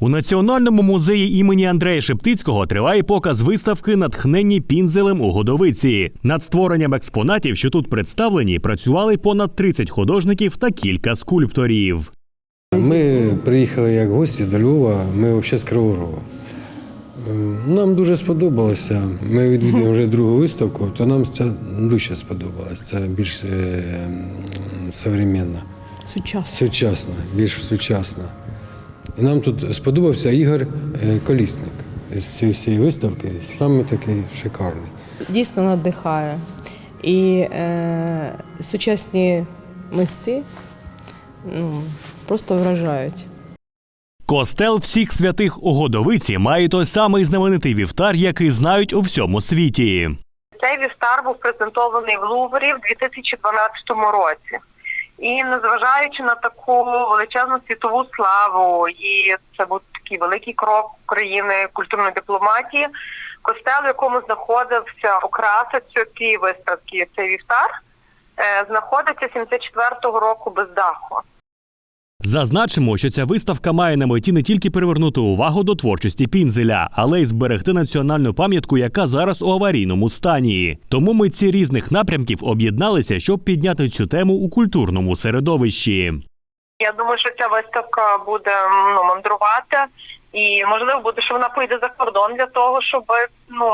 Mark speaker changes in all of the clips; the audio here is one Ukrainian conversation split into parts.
Speaker 1: У Національному музеї імені Андрея Шептицького триває показ виставки Натхненні пінзелем у Годовиці. Над створенням експонатів, що тут представлені, працювали понад 30 художників та кілька скульпторів.
Speaker 2: Ми приїхали як гості до Львова, ми взагалі з Кривого Ем, Нам дуже сподобалося. Ми відвідуємо вже другу виставку, то нам це дуже сподобалось. Це більш е, современна,
Speaker 3: Сучасно.
Speaker 2: сучасна, більш сучасна. І нам тут сподобався Ігор е, Колісник з цієї всієї виставки, саме такий шикарний.
Speaker 3: Дійсно надихає. І е, сучасні мисці ну, просто вражають.
Speaker 1: Костел всіх святих у Годовиці має той самий знаменитий вівтар, який знають у всьому світі.
Speaker 4: Цей вівтар був презентований в Луврі в 2012 році. І незважаючи на таку величезну світову славу, і це був такий великий крок України культурної дипломатії, костел, в якому знаходився окраса цієї виставки, цей вівтар, е, знаходиться 74-го року без даху.
Speaker 1: Зазначимо, що ця виставка має на меті не тільки привернути увагу до творчості пінзеля, але й зберегти національну пам'ятку, яка зараз у аварійному стані. Тому митці різних напрямків об'єдналися, щоб підняти цю тему у культурному середовищі.
Speaker 4: Я думаю, що ця виставка буде ну, мандрувати, і можливо буде, що вона поїде за кордон для того, щоб ну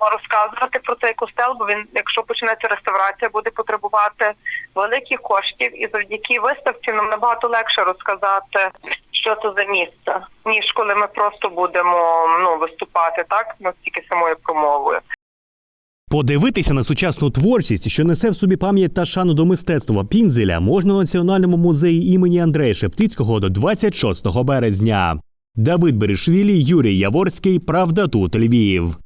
Speaker 4: розказувати про цей костел, бо він, якщо почнеться реставрація, буде потребувати великих коштів, і завдяки виставці нам набагато легше розказати, що це за місце, ніж коли ми просто будемо ну виступати так настільки самою промовою.
Speaker 1: Подивитися на сучасну творчість, що несе в собі пам'ять та шану до мистецтва пінзеля, можна у Національному музеї імені Андрея Шептицького до 26 березня. Давид Берешвілі, Юрій Яворський, Правда тут Львів.